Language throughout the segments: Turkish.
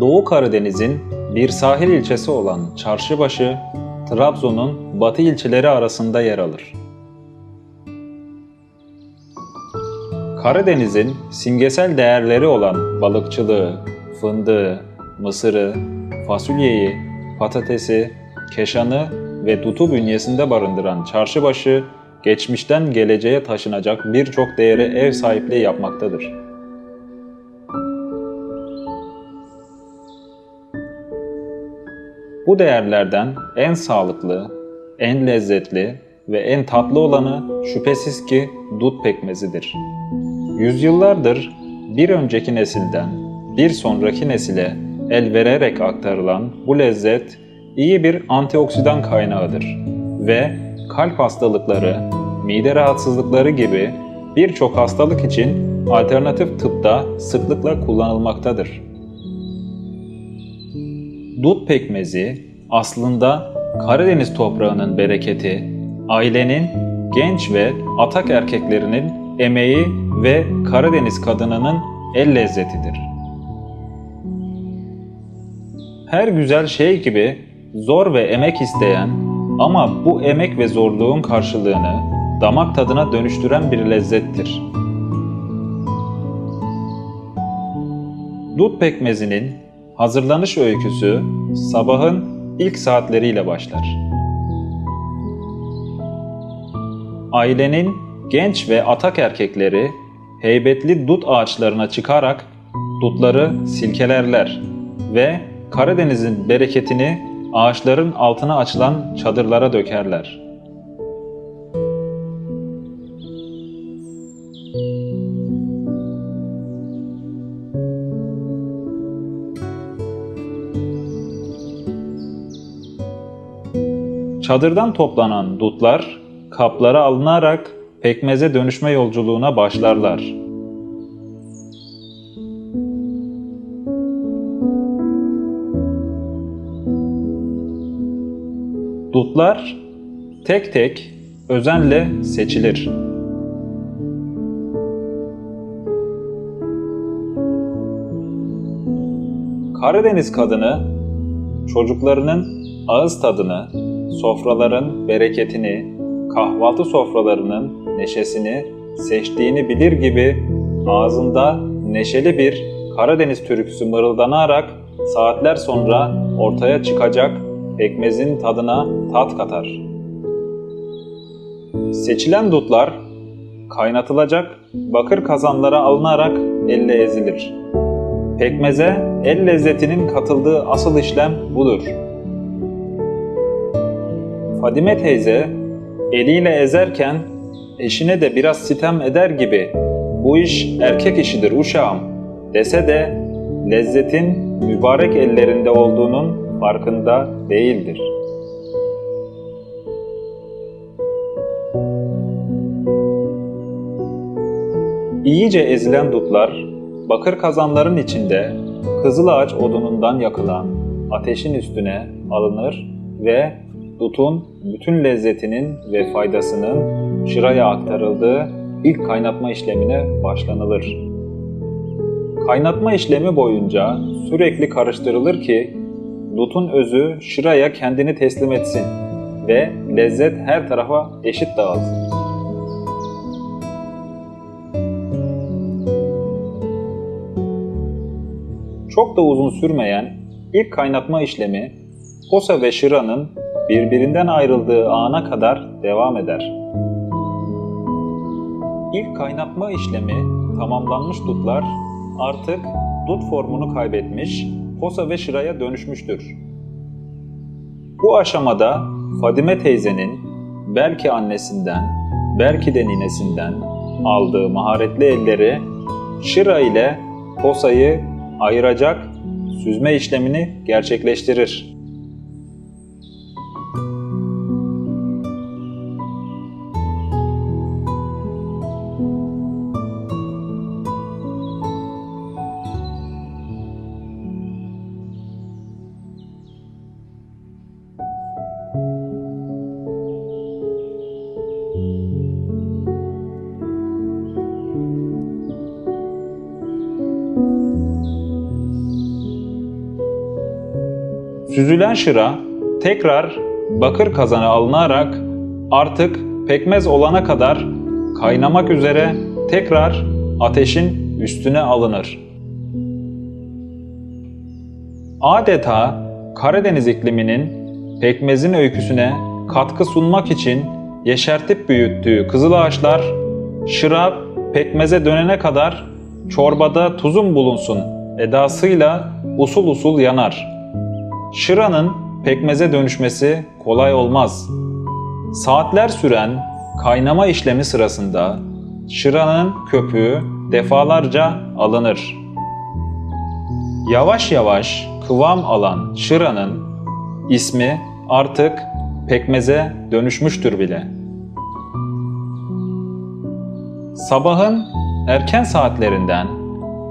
Doğu Karadeniz'in bir sahil ilçesi olan Çarşıbaşı, Trabzon'un batı ilçeleri arasında yer alır. Karadeniz'in simgesel değerleri olan balıkçılığı, fındığı, mısırı, fasulyeyi, patatesi, keşanı ve dutu bünyesinde barındıran Çarşıbaşı, geçmişten geleceğe taşınacak birçok değere ev sahipliği yapmaktadır. Bu değerlerden en sağlıklı, en lezzetli ve en tatlı olanı şüphesiz ki dut pekmezidir. Yüzyıllardır bir önceki nesilden bir sonraki nesile el vererek aktarılan bu lezzet iyi bir antioksidan kaynağıdır ve kalp hastalıkları, mide rahatsızlıkları gibi birçok hastalık için alternatif tıpta sıklıkla kullanılmaktadır. Dut pekmezi aslında Karadeniz toprağının bereketi, ailenin genç ve atak erkeklerinin emeği ve Karadeniz kadınının el lezzetidir. Her güzel şey gibi zor ve emek isteyen ama bu emek ve zorluğun karşılığını damak tadına dönüştüren bir lezzettir. Dut pekmezinin hazırlanış öyküsü sabahın ilk saatleriyle başlar. Ailenin genç ve atak erkekleri heybetli dut ağaçlarına çıkarak dutları silkelerler ve Karadeniz'in bereketini ağaçların altına açılan çadırlara dökerler. Çadırdan toplanan dutlar kaplara alınarak pekmeze dönüşme yolculuğuna başlarlar. Dutlar tek tek özenle seçilir. Karadeniz kadını çocuklarının ağız tadını, sofraların bereketini, kahvaltı sofralarının neşesini seçtiğini bilir gibi ağzında neşeli bir Karadeniz türküsü mırıldanarak saatler sonra ortaya çıkacak pekmezin tadına tat katar. Seçilen dutlar kaynatılacak bakır kazanlara alınarak elle ezilir. Pekmeze el lezzetinin katıldığı asıl işlem budur. Fadime teyze eliyle ezerken eşine de biraz sitem eder gibi bu iş erkek işidir uşağım dese de lezzetin mübarek ellerinde olduğunun farkında değildir. İyice ezilen dutlar bakır kazanların içinde kızıl ağaç odunundan yakılan ateşin üstüne alınır ve dutun bütün lezzetinin ve faydasının şıraya aktarıldığı ilk kaynatma işlemine başlanılır. Kaynatma işlemi boyunca sürekli karıştırılır ki dutun özü şıraya kendini teslim etsin ve lezzet her tarafa eşit dağılsın. Çok da uzun sürmeyen ilk kaynatma işlemi posa ve şıranın birbirinden ayrıldığı ana kadar devam eder. İlk kaynatma işlemi tamamlanmış dutlar artık dut formunu kaybetmiş, posa ve şıraya dönüşmüştür. Bu aşamada Fadime teyzenin belki annesinden, belki de ninesinden aldığı maharetli elleri şıra ile posayı ayıracak süzme işlemini gerçekleştirir. Süzülen şıra tekrar bakır kazana alınarak artık pekmez olana kadar kaynamak üzere tekrar ateşin üstüne alınır. Adeta Karadeniz ikliminin pekmezin öyküsüne katkı sunmak için yeşertip büyüttüğü kızıl ağaçlar şırap pekmeze dönene kadar çorbada tuzum bulunsun edasıyla usul usul yanar. Şıranın pekmeze dönüşmesi kolay olmaz. Saatler süren kaynama işlemi sırasında şıranın köpüğü defalarca alınır. Yavaş yavaş kıvam alan şıranın ismi artık pekmeze dönüşmüştür bile. Sabahın erken saatlerinden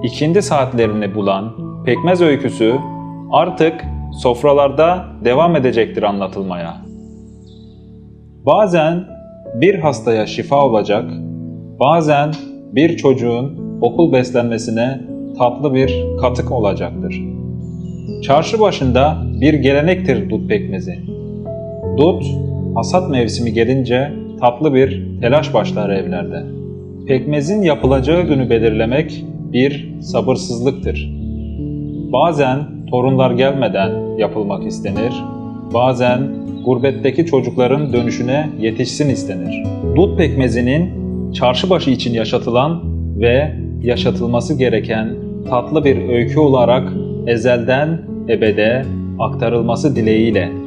ikindi saatlerini bulan pekmez öyküsü artık sofralarda devam edecektir anlatılmaya. Bazen bir hastaya şifa olacak, bazen bir çocuğun okul beslenmesine tatlı bir katık olacaktır. Çarşı başında bir gelenektir dut pekmezi. Dut, hasat mevsimi gelince tatlı bir telaş başlar evlerde. Pekmezin yapılacağı günü belirlemek bir sabırsızlıktır. Bazen torunlar gelmeden yapılmak istenir, bazen gurbetteki çocukların dönüşüne yetişsin istenir. Dut pekmezinin çarşı başı için yaşatılan ve yaşatılması gereken tatlı bir öykü olarak ezelden ebede aktarılması dileğiyle